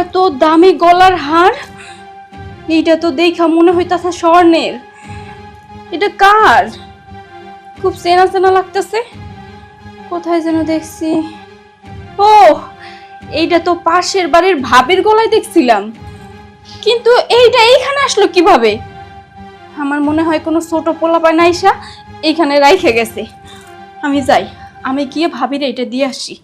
এত দামি গলার হার? এইটা তো দেখা মনে হইতাছে স্বর্ণের। এটা কার? খুব চেনা চেনা লাগতেছে। কোথায় যেন দেখছি। ও এইটা তো পাশের বাড়ির ভাবির গলায় দেখছিলাম। কিন্তু এইটা এইখানে আসলো কীভাবে? আমার মনে হয় কোনো ছোট পোলা পায় নাইসা এইখানে রাইখে গেছে। আমি যাই, আমি গিয়ে ভাবির এটা দিয়ে আসি।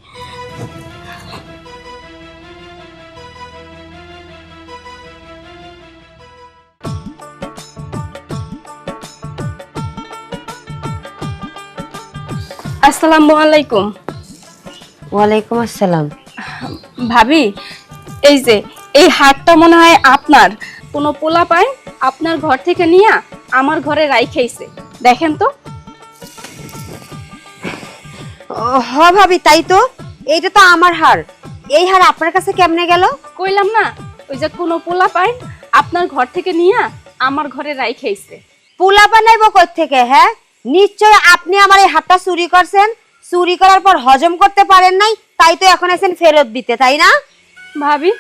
আসসালামু আলাইকুম। ওয়ালাইকুম আসসালাম। ভাবি এই যে এই হাটটা মনে হয় আপনার। কোনো পোলা পায় আপনার ঘর থেকে নিয়ে আমার ঘরে রাইখাইছে দেখেন তো। হ ভাবি তাই তো। এইটা তো আমার হার। এই হার আপনার কাছে কেমনে গেল? কইলাম না ওই যে কোনো পোলা পায় আপনার ঘর থেকে নিয়ে আমার ঘরে রাইখাইছে পুলা বানাইব কই থেকে হ্যাঁ? নিশ্চয় আপনি আমার এই হাতটা চুরি করছেন। চুরি করার পর হজম করতে পারেন নাই তাই তো এখন এসেন ফেরত দিতে তাই না? ভাবি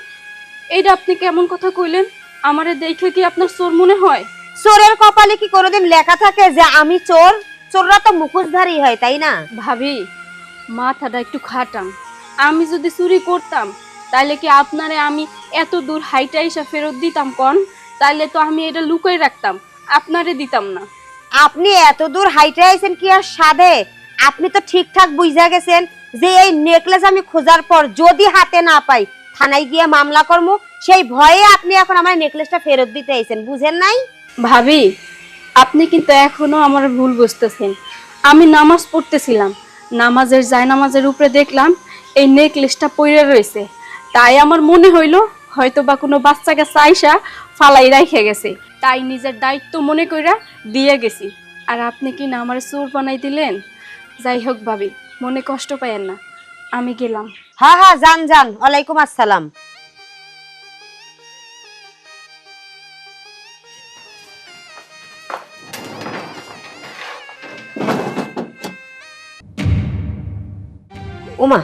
এইটা আপনি কেমন কথা কইলেন? আমারে দেখে কি আপনার চোর মনে হয়? চোরের কপালে কি কোনোদিন লেখা থাকে যে আমি চোর? চোররা তো মুখোশধারী হয় তাই না? ভাবি মাথাটা একটু খাটাম আমি যদি চুরি করতাম তাহলে কি আপনারে আমি এত দূর হাইটা এসে ফেরত দিতাম কন? তাহলে তো আমি এটা লুকাই রাখতাম আপনারে দিতাম না। আপনি এত দূর হাইটে আইছেন কি আর সাধে? আপনি তো ঠিকঠাক বুঝা গেছেন যে এই নেকলেস আমি খোঁজার পর যদি হাতে না পাই, থানায় গিয়ে মামলা করব সেই ভয়ে আপনি এখন আমার নেকলেসটা ফেরত দিতে আইছেন, বুঝেন নাই? ভাবি, আপনি কিন্তু এখনও আমার ভুল বুঝতেছেন। আমি নামাজ পড়তেছিলাম, নামাজের যায় নামাজের উপরে দেখলাম এই নেকলেসটা পইরে রয়েছে তাই আমার মনে হইল হয়তো বা কোনো বাচ্চাকে চাইসা ফালাই রাইখে গেছে। তাই নিজের দায়িত্ব মনে কইরা দিয়ে গেছি। আর আপনি কি না আমার চোর বানাই দিলেন? যাই হোক ভাবি, মনে কষ্ট পাইয়েন না। আমি গেলাম। হ্যাঁ হ্যাঁ যান যান। ওয়ালাইকুম আসসালাম। ওমা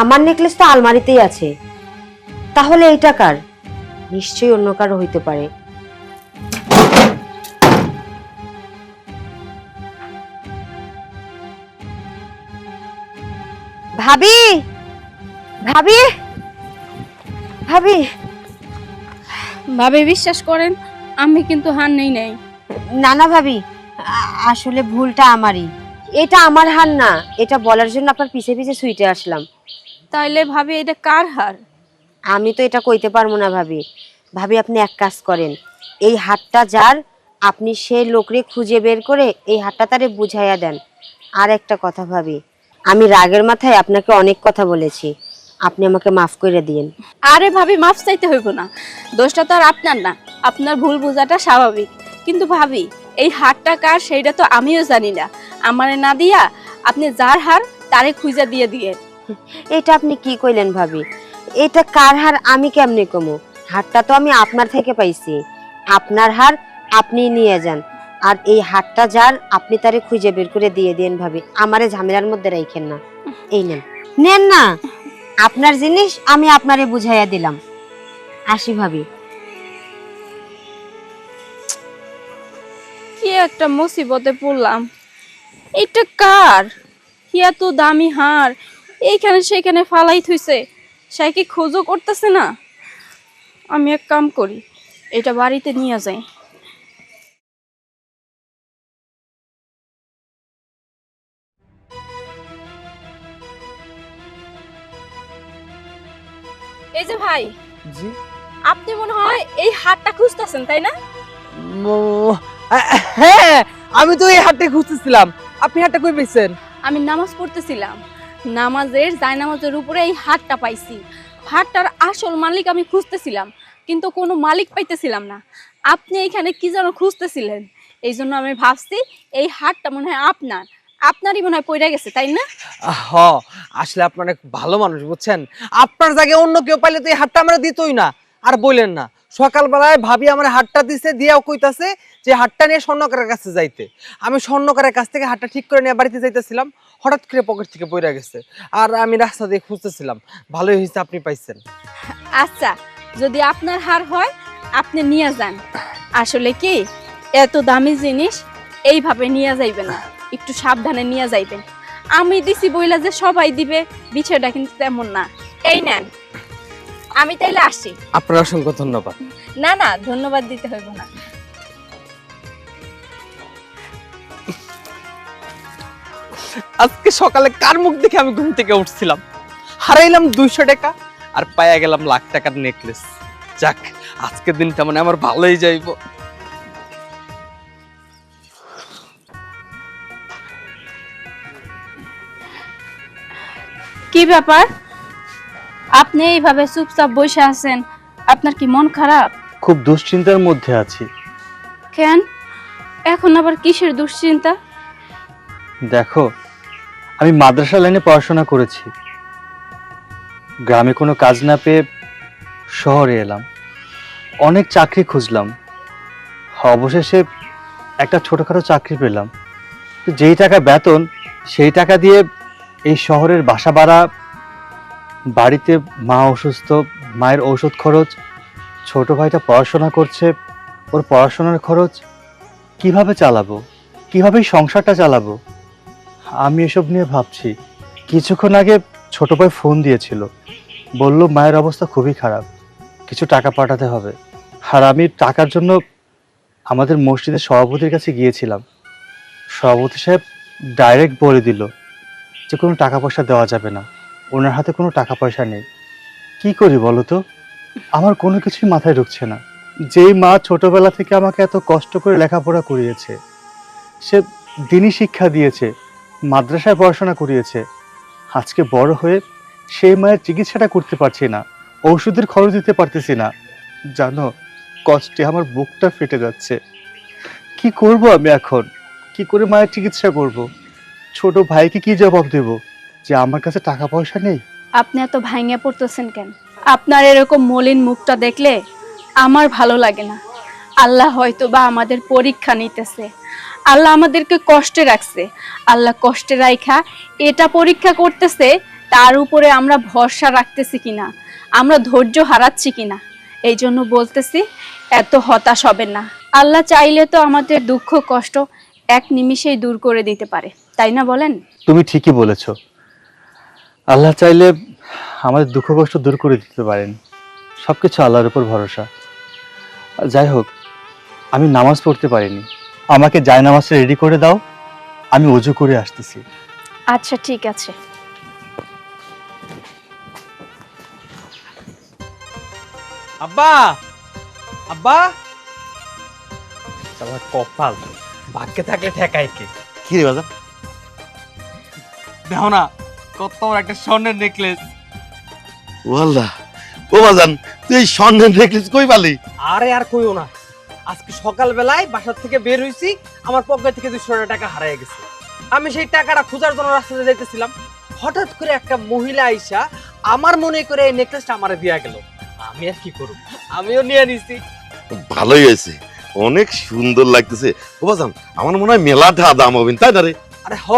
আমার নেকলেস তো আলমারিতেই আছে। তাহলে এইটা কার? নিশ্চয়ই অন্য কারও হইতে পারে। ভাবি? ভাবি? ভাবি? ভাবি বিশ্বাস করেন আমি কিন্তু হার নেই নাই। না না ভাবি আসলে ভুলটা আমারই। এটা আমার হার না এটা বলার জন্য আপনার পিছে পিছে সুইটে আসলাম। তাইলে ভাবি এটা কার হার? আমি তো এটা কইতে পারব না ভাবি। ভাবি আপনি এক কাজ করেন এই হাটটা যার আপনি সেই লোকরে খুঁজে বের করে এই হাটটা তারে বুঝাইয়া দেন। আর একটা কথা ভাবি আমি রাগের মাথায় আপনাকে অনেক কথা বলেছি। আপনি আমাকে মাফ করে দিন। আরে ভাবি মাফ চাইতে হইব না। দোষটা তো আর আপনার না। আপনার ভুল বোঝাটা স্বাভাবিক। কিন্তু ভাবি এই হারটা কার সেইটা তো আমিও জানি না। আমারে না দিয়া আপনি যার হার তারে খুঁজা দিয়ে দিয়ে এটা আপনি কি কইলেন ভাবি? এটা কার হার আমি কেমনে কমু? হারটা তো আমি আপনার থেকে পাইছি। আপনার হার আপনি নিয়ে যান। আর এই হারটা যার, আপনি তারে খুঁজে বের করে দিয়ে দেন ভাবি। আমারে ঝামেলার মধ্যে রাখেন না। এই নেন। নেন না। আপনার জিনিস আমি আপনারে বুঝাইয়া দিলাম। আসি ভাবি। কি একটা মুসিবতে পড়লাম। এটা কার? কি এত দামি হার? এইখানে সেখানে ফালাই থইছে। সে কি খোঁজও করতেছে না? আমি এক কাম করি, এটা বাড়িতে নিয়ে যাই। ভাই? জি। আপনি মনে হয় এই হারটা খুঁজতেছেন তাই না? হ্যাঁ আমি তো এই হাটে খুঁজতেছিলাম। আপনি হাটটা কই পেয়েছেন আমি নামাজ পড়তেছিলাম। নামাজের জায়নামাজের উপরে এই হাটটা পাইছি। হাটটার আসল মালিক আমি খুঁজতেছিলাম কিন্তু কোনো মালিক পাইতেছিলাম না। আপনি এখানে কি যেন খুঁজতেছিলেন? এই জন্য আমি ভাবছি এই হাটটা মনে হয় আপনার। আপনারই মনে হয় পড়ে গেছে তাই না? হ আসলে আপনি অনেক ভালো মানুষ বুঝছেন? আপনার জায়গায় অন্য কেউ পাইলে তো এই হাটটা আমরা দিতই না আর বললেন না। সকালবেলায় ভাবি আমার হাটটা দিছে দিয়াও কইতাছে যে হাটটা নিয়ে স্বর্ণকারের কাছে যাইতে। আমি স্বর্ণকারের কাছ থেকে হাটটা ঠিক করে নিয়ে বাড়িতে যাইতেছিলাম হঠাৎ করে পকেট থেকে পড়ে গেছে। আর আমি রাস্তা দিয়ে খুঁজতেছিলাম ভালোই হয়েছে আপনি পাইছেন। আচ্ছা যদি আপনার হার হয় আপনি নিয়ে যান। আসলে কি এত দামি জিনিস এইভাবে নিয়ে যাইবেন না। একটু সাবধানে নিয়ে যাইবেন। আমি দিছি বইলা যে সবাই দিবে বিষয়টা কিন্তু তেমন না। এই নেন আমি তাইলে আসি। আপনার অসংখ্য ধন্যবাদ। না না ধন্যবাদ দিতে হইব না। আজকে সকালে কার মুখ দেখে আমি ঘুম থেকে উঠছিলাম? হারাইলাম দুইশো টাকা আর পাইয়া গেলাম লাখ টাকার নেকলেস যাক আজকের দিনটা মানে আমার ভালোই যাইব। কি ব্যাপার? আপনি এইভাবে চুপচাপ বসে আছেন আপনার কি মন খারাপ? খুব দুশ্চিন্তার মধ্যে আছি। কেন? এখন আবার কিসের দুশ্চিন্তা? দেখো আমি মাদ্রাসা লাইনে পড়াশোনা করেছি। গ্রামে কোনো কাজ না পেয়ে শহরে এলাম। অনেক চাকরি খুঁজলাম। অবশেষে একটা ছোটোখাটো চাকরি পেলাম। তো যেই টাকা বেতন সেই টাকা দিয়ে এই শহরের বাসা ভাড়া, বাড়িতে মা অসুস্থ, মায়ের ঔষধ খরচ, ছোট ভাইটা পড়াশোনা করছে, ওর পড়াশোনার খরচ, কীভাবে চালাবো? কীভাবে সংসারটা চালাবো? আমি এসব নিয়ে ভাবছি। কিছুক্ষণ আগে ছোট ভাই ফোন দিয়েছিল। বলল, মায়ের অবস্থা খুবই খারাপ। কিছু টাকা পাঠাতে হবে। আর আমি টাকার জন্য আমাদের মসজিদের সভাপতির কাছে গিয়েছিলাম। সভাপতি সাহেব ডাইরেক্ট বলে দিল যে কোনো টাকা পয়সা দেওয়া যাবে না। ওনার হাতে কোনো টাকা পয়সা নেই। কি করি বলো তো? আমার কোনো কিছুই মাথায় ঢুকছে না। যেই মা ছোটবেলা থেকে আমাকে এত কষ্ট করে লেখাপড়া করিয়েছে, সে দিনই শিক্ষা দিয়েছে, মাদ্রাসায় পড়াশোনা করিয়েছে। আজকে বড় হয়ে সেই মায়ের চিকিৎসাটা করতে পারছি না, ওষুধের খরচ দিতে পারতেছি না। জানো, কষ্টে আমার বুকটা ফেটে যাচ্ছে। কি করব আমি এখন? কি করে মায়ের চিকিৎসা করব? ছোট ভাইকে কি জবাব দেব? যে আমার কাছে টাকা পয়সা নেই? আপনি এত ভাঙে পড়তেছেন কেন? আপনার এরকম মলিন মুখটা দেখলে আমার ভালো লাগে না। আল্লাহ হয়তো বা আমাদের পরীক্ষা নিতেছে। আল্লাহ আমাদেরকে কষ্টে রাখছে। আল্লাহ কষ্টে রাইখা এটা পরীক্ষা করতেছে, তার উপরে আমরা ভরসা রাখতেছি কিনা? আমরা ধৈর্য হারাচ্ছি কিনা? এই জন্য বলতেছি, এত হতাশ হবেন না। আল্লাহ চাইলে তো আমাদের দুঃখ কষ্ট এক নিমিষেই দূর করে দিতে পারে। তাই না বলেন? তুমি ঠিকই বলেছ। আল্লাহ চাইলে আমাদের দুঃখ কষ্ট দূর করে দিতে পারেন। সব কিছু আল্লাহর উপর ভরসা। যাই হোক আমি নামাজ পড়তে পারিনি। আমাকে জায় নামাজটা রেডি করে দাও আমি অজু করে আসতেছি। আচ্ছা ঠিক আছে। আব্বা! আব্বা! আমার কপাল ভাগ্যে থাকলে ঠেকাই কে? কি রে বাজার? দেখো না কত বড় একটা স্বর্ণের নেকলেস ও আল্লাহ ও বাজান তুই এই স্বর্ণের নেকলেস কই পালি? আরে আর কইও না আজকে সকালবেলায় বাসার থেকে বের হইছি আমার পকেট থেকে দুশো টাকা হারিয়ে গেছে। আমি সেই টাকাটা খোঁজার জন্য রাস্তাতে যাইতেছিলাম হঠাৎ করে একটা মহিলা আইসা আমার মনে করে এই নেকলেসটা আমারে দিয়া গেল। আমি আর কি করব? আমিও নিয়ে নিছি। ভালোই হয়েছে অনেক সুন্দর লাগতেছে। ও বাজান আমার মনে হয় মেলাটা দাম হবে তাই না রে? আরে হ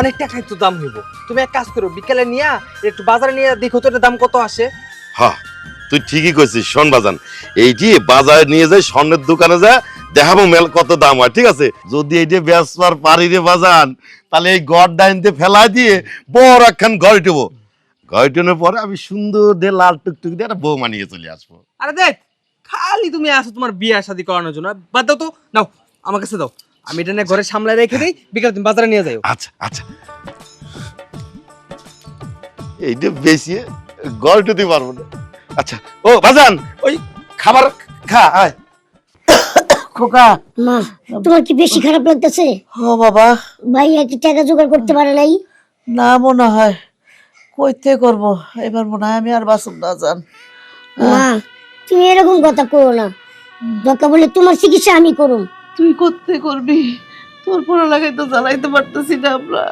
অনেক টাকাই তো দাম হইব। তুমি এক কাজ করো বিকেলে নিয়া একটু বাজারে নিয়ে দেখো তো এটার দাম কত আসে। হ্যাঁ তুই ঠিকই কইছিস শোন বাজান। এইটি বাজারে নিয়ে যাই স্বর্ণের দোকানে যা দেখাবো মেল কত দাম হয় ঠিক আছে? যদি এইটা বেচবার পারি রে বাজান তাহলে এই গড় ডাইনতে ফেলা দিয়ে বড় একখান ঘর টেবো ঘর টেনের পরে আমি সুন্দর দিয়ে লাল টুকটুক দিয়ে একটা বউ মানিয়ে চলে আসব। আরে দেখ খালি তুমি আসো তোমার বিয়ে শাদি করানোর জন্য। বাদ দাও তো নাও আমার কাছে দাও। আমি এটা নিয়ে ঘরে সামলায় রেখে দিই বিকেলে তুমি বাজারে নিয়ে যাও আচ্ছা আচ্ছা। এইটা বেশি গড় টুতে পারব না। আচ্ছা ও বাজান ওই খাবার খা আয়। খোকা। মা তোমার কি বেশি খারাপ লাগতেছে? ও বাবা। ভাইয়া কি টাকা জোগাড় করতে পারে নাই? না মনে হয়। কইতে করব? এবার মনে হয় আমি আর বাসুম না মা তুমি এরকম কথা করো না। দরকার বলে তোমার চিকিৎসা আমি করুম। তুই করতে করবি? তোর পড়ালেখায় তো জ্বালাইতে পারতেছি না আমরা।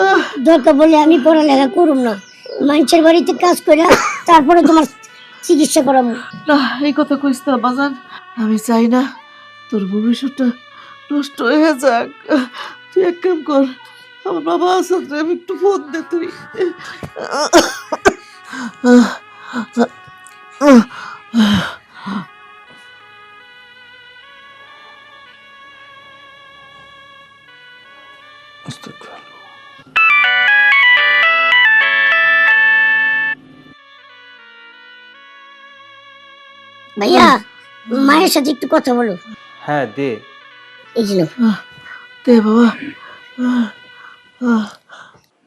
আহ, দরকার বলে আমি পড়ালেখা করুম না। মানুষের বাড়িতে কাজ করে তারপরে তোমার চিকিৎসা করাবো না এই কথা কইস না বাজান। আমি চাই না তোর ভবিষ্যৎটা নষ্ট হয়ে যাক। তুই এক কাম কর আমার বাবা আসাদ আমি একটু ফোন দে তুই। ভাইয়া মায়ের সাথে একটু কথা বলো। হ্যাঁ দে। এই দে বাবা।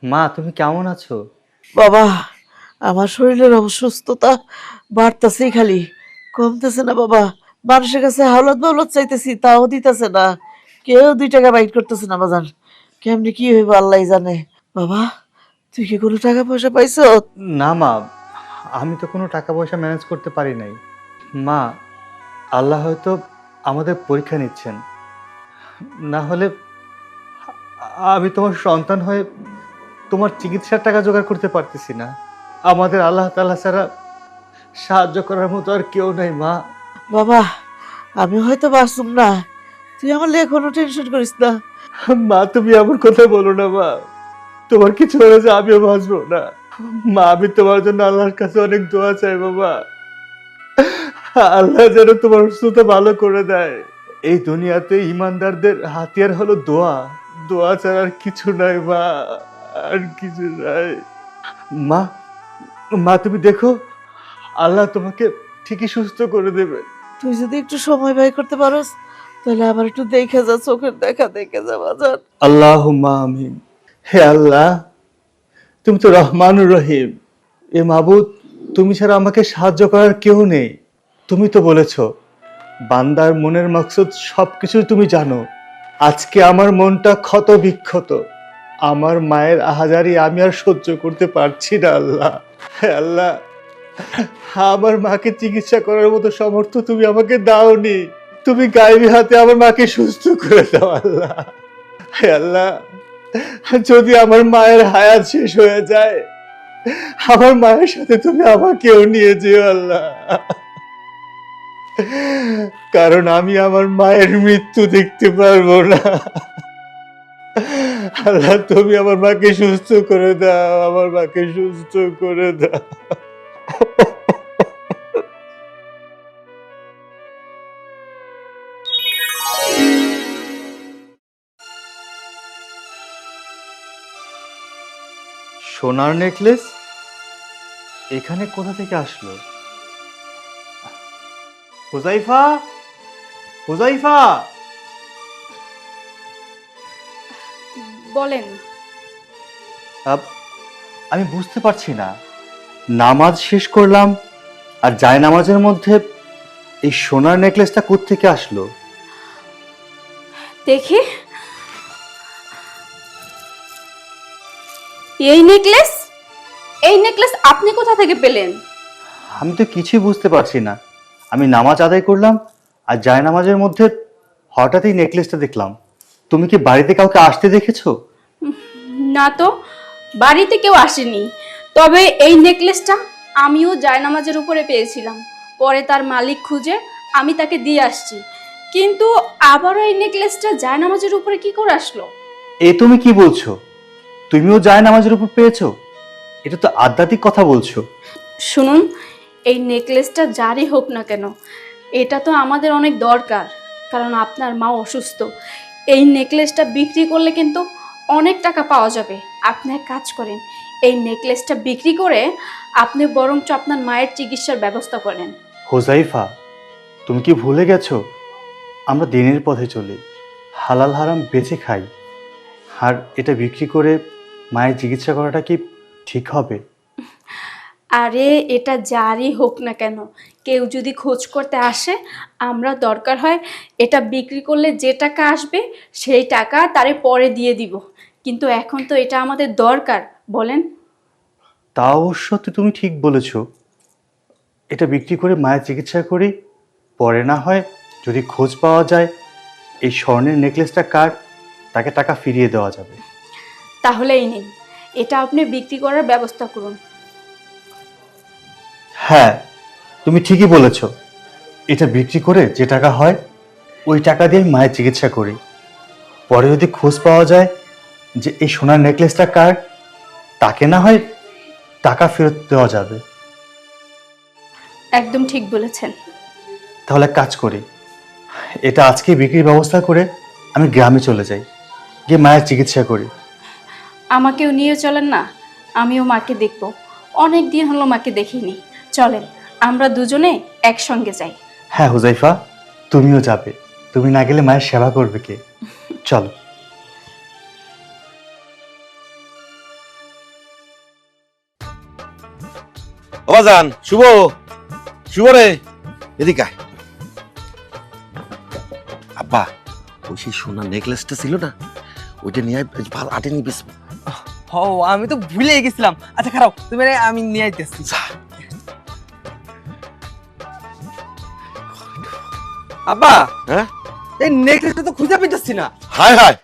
মা তুমি কেমন আছো? বাবা আমার শরীরের অসুস্থতা বাড়তেছেই খালি। কমতেছে না বাবা। মানুষের কাছে হাওলাত বাউলত চাইতেছি তাও দিতেছে না। কেউ দুই টাকা বাইট করতেছে না বাজান কেমনি কি হইব আল্লাহ জানে। বাবা তুই কি কোনো টাকা পয়সা পাইছ? না মা আমি তো কোনো টাকা পয়সা ম্যানেজ করতে পারি নাই। মা আল্লাহ হয়তো আমাদের পরীক্ষা নিচ্ছেন। না হলে আমি তোমার সন্তান হয়ে তোমার চিকিৎসার টাকা জোগাড় করতে পারতেছি না। আমাদের আল্লাহ তাআলা ছাড়া সাহায্য করার মতো আর কেউ নাই মা। বাবা আমি হয়তো বাঁচুম না। তুই আমার লিয়ে কোনো টেনশন করিস না। মা তুমি এমন কথা বলো না মা। তোমার কিছু হয়েছে আমিও বাঁচবো না। মা আমি তোমার জন্য আল্লাহর কাছে অনেক দোয়া চাই বাবা। আল্লাহ যেন তোমার সুস্থতা ভালো করে দেয়। এই দুনিয়াতে ইমানদারদের হাতিয়ার হলো দোয়া। দোয়া ছাড়া আর কিছু নাই মা। আর কিছু নাই। মা মা তুমি দেখো আল্লাহ তোমাকে ঠিকই সুস্থ করে দেবে। তুই যদি একটু সময় ব্যয় করতে পারোস তাহলে আবার একটু দেখে যা চোখের দেখা দেখে যা বাজার আল্লাহ মা আমিন। হে আল্লাহ তুমি তো রহমানুর রহিম। এ মাবুদ তুমি ছাড়া আমাকে সাহায্য করার কেউ নেই। তুমি তো বলেছ, বান্দার মনের মকসদ সবকিছু তুমি জানো। আজকে আমার মনটা ক্ষত বিক্ষত। আমার মায়ের আহাজারি আমি আর সহ্য করতে পারছি না, আল্লাহ। আল্লাহ, আমার মাকে চিকিৎসা করার মতো সামর্থ্য তুমি আমাকে দাওনি। তুমি গায়েবী হাতে আমার মাকে সুস্থ করে দাও, আল্লাহ। আল্লাহ, যদি আমার মায়ের হায়াত শেষ হয়ে যায়, আমার মায়ের সাথে তুমি আমাকেও নিয়ে যেও, আল্লাহ। কারণ আমি আমার মায়ের মৃত্যু দেখতে পারব না। আল্লাহ, তুমি আমার মাকে সুস্থ করে দাও, আমার মাকে সুস্থ করে দাও। সোনার নেকলেস এখানে কোথা থেকে আসলো? হুজাইফা? হুজাইফা? বলেন। আব- আমি বুঝতে পারছি না। নামাজ শেষ করলাম আর জায় নামাজের মধ্যে এই সোনার নেকলেসটা কোত্থেকে আসলো? দেখি। এই নেকলেস? এই নেকলেস আপনি কোথা থেকে পেলেন? আমি তো কিছুই বুঝতে পারছি না। আমি নামাজ আদায় করলাম আর জায় নামাজের মধ্যে হঠাৎই নেকলেসটা দেখলাম। তুমি কি বাড়িতে কাউকে আসতে দেখেছ? না তো বাড়িতে কেউ আসেনি। তবে এই নেকলেসটা আমিও জায়নামাজের উপরে পেয়েছিলাম। পরে তার মালিক খুঁজে আমি তাকে দিয়ে আসছি। কিন্তু আবারও এই নেকলেসটা জায়নামাজের উপরে কি করে আসলো? এ তুমি কি বলছো? তুমিও জায় নামাজের উপর পেয়েছ? এটা তো আধ্যাত্মিক কথা বলছো। শুনুন এই নেকলেসটা যারই হোক না কেন, এটা তো আমাদের অনেক দরকার, কারণ আপনার মা অসুস্থ। এই নেকলেসটা বিক্রি করলে কিন্তু অনেক টাকা পাওয়া যাবে। আপনি এক কাজ করেন, এই নেকলেসটা বিক্রি করে আপনি বরঞ্চ আপনার মায়ের চিকিৎসার ব্যবস্থা করেন। হোজাইফা, তুমি কি ভুলে গেছো? আমরা দিনের পথে চলি, হালাল হারাম বেঁচে খাই। আর এটা বিক্রি করে মায়ের চিকিৎসা করাটা কি ঠিক হবে? আরে এটা যারই হোক না কেন কেউ যদি খোঁজ করতে আসে আমরা দরকার হয় এটা বিক্রি করলে যে টাকা আসবে সেই টাকা তারে পরে দিয়ে দিব। কিন্তু এখন তো এটা আমাদের দরকার বলেন। তা অবশ্য তো তুমি ঠিক বলেছ। এটা বিক্রি করে মায়ের চিকিৎসা করি পরে না হয় যদি খোঁজ পাওয়া যায় এই স্বর্ণের নেকলেসটা কার তাকে টাকা ফিরিয়ে দেওয়া যাবে। তাহলে এই নিন। এটা আপনি বিক্রি করার ব্যবস্থা করুন। হ্যাঁ তুমি ঠিকই বলেছ। এটা বিক্রি করে যে টাকা হয় ওই টাকা দিয়ে মায়ের চিকিৎসা করি। পরে যদি খোঁজ পাওয়া যায় যে এই সোনার নেকলেসটা কার তাকে না হয় টাকা ফেরত দেওয়া যাবে। একদম ঠিক বলেছেন। তাহলে এক কাজ করি। এটা আজকে বিক্রির ব্যবস্থা করে আমি গ্রামে চলে যাই গিয়ে মায়ের চিকিৎসা করি। আমাকেও নিয়ে চলেন না আমিও মাকে দেখব। অনেক দিন হলো মাকে দেখিনি। চলেন আমরা দুজনে একসঙ্গে যাই। হ্যাঁ হুজাইফা তুমিও যাবে। তুমি না গেলে মায়ের সেবা করবে কে? চলো। ও বাজান শুভ। শুভ রে। এদিকে আয়। আব্বা ওই সেই সোনার নেকলেসটা ছিল না? ওইটা নিয়ে আয়, বেশ ভালো আটে নিয়ে বেশ ও আমি তো ভুলে গেছিলাম। আচ্ছা খারাপ। তুমি রে, আমি নিয়ে আইতেছি। আব্বা! হ্যাঁ? এই নেকলেসটা তো খুঁজে পেতেছি না। হায় হায়!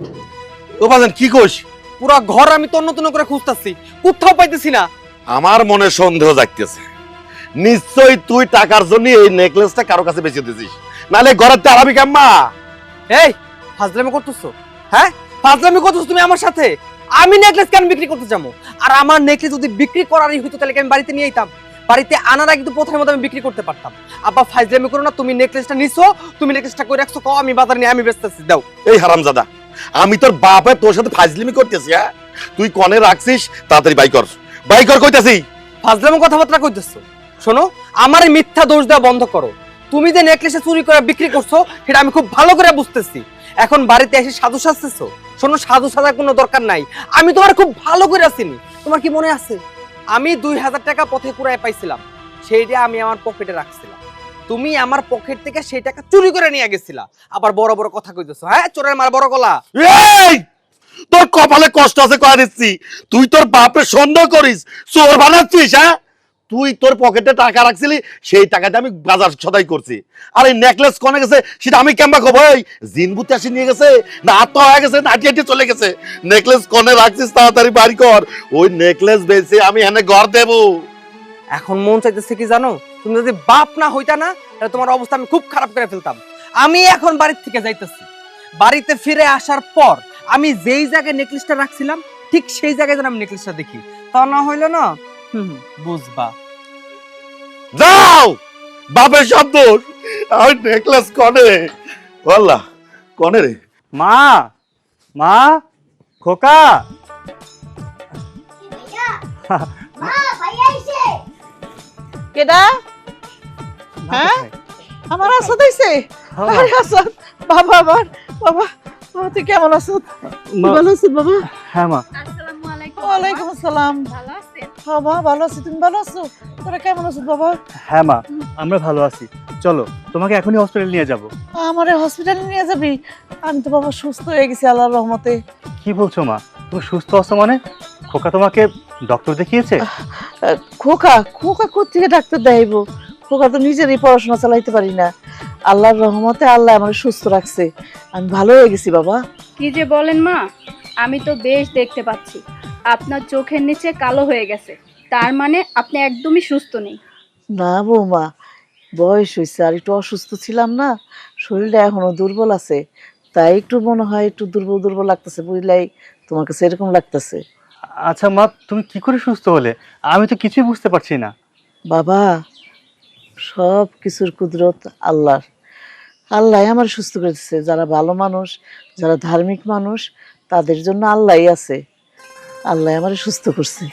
ও বাজান কি কোষ পুরো ঘর আমি তন্ন তন্ন করে খুঁজতাছি। কোথাও পাইতেছি না। আমার মনে সন্দেহ জাগতেছে। নিশ্চয়ই তুই টাকার জন্য এই নেকলেসটা কারও কাছে বেঁচে দিছিস নালে ঘরের তারাবি কাম্মা? এই ফাজলামি করতেছো? হ্যাঁ? ফাজলামি করতেছো তুমি আমার সাথে? আমি নেকলেস কেন বিক্রি করতে যাব? আর আমার নেকলেস যদি বিক্রি করারই হইতো তাহলে আমি বাড়িতে নিয়ে যেতাম বাড়িতে আনার আগে তো প্রথমের মতো আমি বিক্রি করতে পারতাম। আব্বা ফাজলামি করো না তুমি নেকলেসটা নিছো তুমি নেকলেসটা করে রাখছো? কও আমি বাজারে নিয়ে আমি বেচতেছি দাও। এই হারামজাদা আমি তোর বাপে তোর সাথে ফাজলিমি করতেছি হ্যাঁ? তুই কনে রাখছিস তাড়াতাড়ি বাই কর। বাই কর কইতাছি। ফাজলামি কথাবার্তা কইতেছো। শোনো আমার মিথ্যা দোষ দেওয়া বন্ধ করো। তুমি যে নেকলেসে চুরি করে বিক্রি করছ সেটা আমি খুব ভালো করে বুঝতেছি। এখন বাড়িতে এসে সাধু সাজতেছো? শোনো সাধু সাজার কোনো দরকার নাই। আমি তোমার খুব ভালো করে চিনি। তোমার কি মনে আছে? আমি দুই হাজার টাকা পথে কুড়ায় পাইছিলাম। সেইটা আমি আমার পকেটে রাখছিলাম। তুমি আমার পকেট থেকে সেই টাকা চুরি করে নিয়ে গেছিলা। আবার বড় বড় কথা কইতেছো হ্যাঁ? চোরের মার বড় গলা। তোর কপালে কষ্ট আছে, কয়ে দিচ্ছি। তুই তোর বাপের সন্দেহ করিস, চোর বানাচ্ছিস হ্যাঁ? তুই তোর পকেটে টাকা রাখছিলি, সেই টাকাটা আমি বাজার সদাই করছি। আর এই নেকলেস কনে গেছে, সেটা আমি কেমবা কব এই জিনবুতে আসি নিয়ে গেছে, না আত্মা হয়ে গেছে, না আটি চলে গেছে। নেকলেস কনে রাখছিস, তাড়াতাড়ি বাড়ি কর। ওই নেকলেস বেচে আমি এনে ঘর দেবো। এখন মন চাইতেছে কি জানো? তুমি যদি বাপ না হইতা না, তাহলে তোমার অবস্থা আমি খুব খারাপ করে ফেলতাম। আমি এখন বাড়ির থেকে যাইতেছি। বাড়িতে ফিরে আসার পর আমি যেই জায়গায় নেকলেসটা রাখছিলাম, ঠিক সেই জায়গায় যেন আমি নেকলেসটা দেখি। তা না হইল না বুঝবা। যাও বাপের শব্দ আর নেকলেস কনে। বল্লা কনে রে। মা মা খোকা। কেডা? হ্যাঁ? আমার আসাদ হইছে হ্যাঁ, আরে আসাদ বাবা আমার বাবা। বাবা তুই কেমন আছো মা। ভালো আছো বাবা? হ্যাঁ মা। আসসালামু আলাইকুম। ওয়ালাইকুম আসসালাম। হ্যাঁ বাবা ভালো আছি। তুমি ভালো আছো? তোরা কেমন আছো বাবা? হ্যাঁ মা আমরা ভালো আছি। চলো তোমাকে এখনই হসপিটাল নিয়ে যাব। আমার হসপিটালে নিয়ে যাবি? আমি তো বাবা সুস্থ হয়ে গেছি আল্লাহর রহমতে। কি বলছো মা? তুমি সুস্থ আছো মানে? খোকা তোমাকে ডক্টর দেখিয়েছে? খোকা? খোকা কোথেকে ডাক্তার দেখাইবো? খোকা তো নিজেরই পড়াশোনা চালাইতে পারি না। আল্লাহর রহমতে আল্লাহ আমার সুস্থ রাখছে। আমি ভালো হয়ে গেছি বাবা। কি যে বলেন মা? আমি তো বেশ দেখতে পাচ্ছি। আপনার চোখের নিচে কালো হয়ে গেছে। তার মানে আপনি একদমই সুস্থ নেই। না বৌমা বয়স হয়েছে আর একটু অসুস্থ ছিলাম না শরীরটা এখনও দুর্বল আছে। তাই একটু মনে হয় একটু দুর্বল দুর্বল লাগতেছে বুঝলাই তোমার কাছে এরকম লাগতেছে। আচ্ছা মা তুমি কি করে সুস্থ হলে? আমি তো কিছুই বুঝতে পারছি না। বাবা সব কিছুর কুদরত আল্লাহর। আল্লাহ আমার সুস্থ করেছে। যারা ভালো মানুষ যারা ধার্মিক মানুষ তাদের জন্য আল্লাহই আছে। আল্লাহ আমার সুস্থ করছে।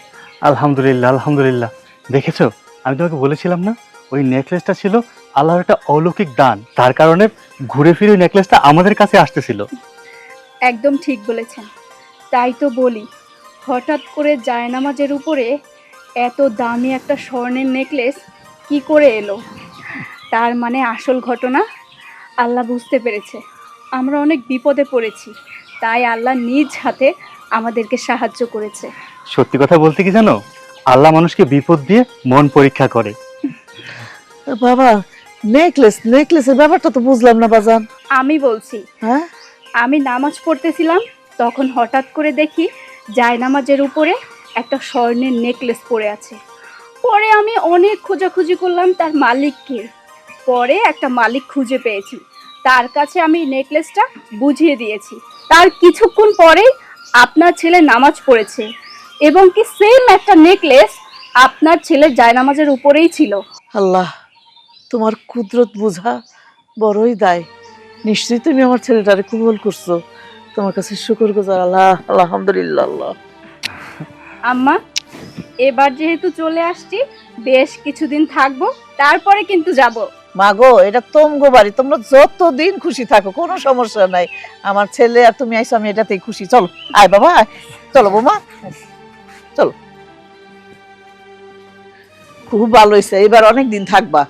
আলহামদুলিল্লাহ আলহামদুলিল্লাহ। দেখেছ? আমি তোমাকে বলেছিলাম না ওই নেকলেসটা ছিল আল্লাহর একটা অলৌকিক দান। তার কারণে ঘুরে ফিরে ওই নেকলেসটা আমাদের কাছে আসতেছিল। একদম ঠিক বলেছেন। তাই তো বলি হঠাৎ করে জায়নামাজের উপরে এত দামি একটা স্বর্ণের নেকলেস কি করে এলো? তার মানে আসল ঘটনা? আল্লাহ বুঝতে পেরেছে। আমরা অনেক বিপদে পড়েছি তাই আল্লাহ নিজ হাতে আমাদেরকে সাহায্য করেছে। সত্যি কথা বলতে কি জানো? আল্লাহ মানুষকে বিপদ দিয়ে মন পরীক্ষা করে। বাবা নেকলেস নেকলেসের ব্যাপারটা তো বুঝলাম না বাজান। আমি বলছি হ্যাঁ? আমি নামাজ পড়তেছিলাম তখন হঠাৎ করে দেখি জায়নামাজের উপরে একটা স্বর্ণের নেকলেস পড়ে আছে। পরে আমি অনেক খোঁজাখুঁজি করলাম তার মালিককে পরে একটা মালিক খুঁজে পেয়েছি। তার কাছে আমি নেকলেসটা বুঝিয়ে দিয়েছি। তার কিছুক্ষণ পরেই আপনার ছেলে নামাজ পড়েছে এবং কি সেম একটা নেকলেস আপনার ছেলের জায়নামাজের উপরেই ছিল। আল্লাহ তোমার কুদরত বোঝা বড়ই দায়। নিশ্চয়ই তুমি আমার ছেলেটারে কবুল করছ। তোমার কাছে শুকর গুজার আল্লাহ আলহামদুলিল্লাহ। আল্লাহ আম্মা এবার যেহেতু চলে আসছি বেশ কিছুদিন থাকব তারপরে কিন্তু যাব। মা গো এটা তোমগো বাড়ি, তোমরা যতদিন খুশি থাকো, কোনো সমস্যা নাই। আমার ছেলে আর তুমি আইসো, আমি এটাতেই খুশি। চলো, আয় বাবা চলো বোমা। চলো। খুব ভালো হয়েছে, এবার অনেক দিন থাকবা।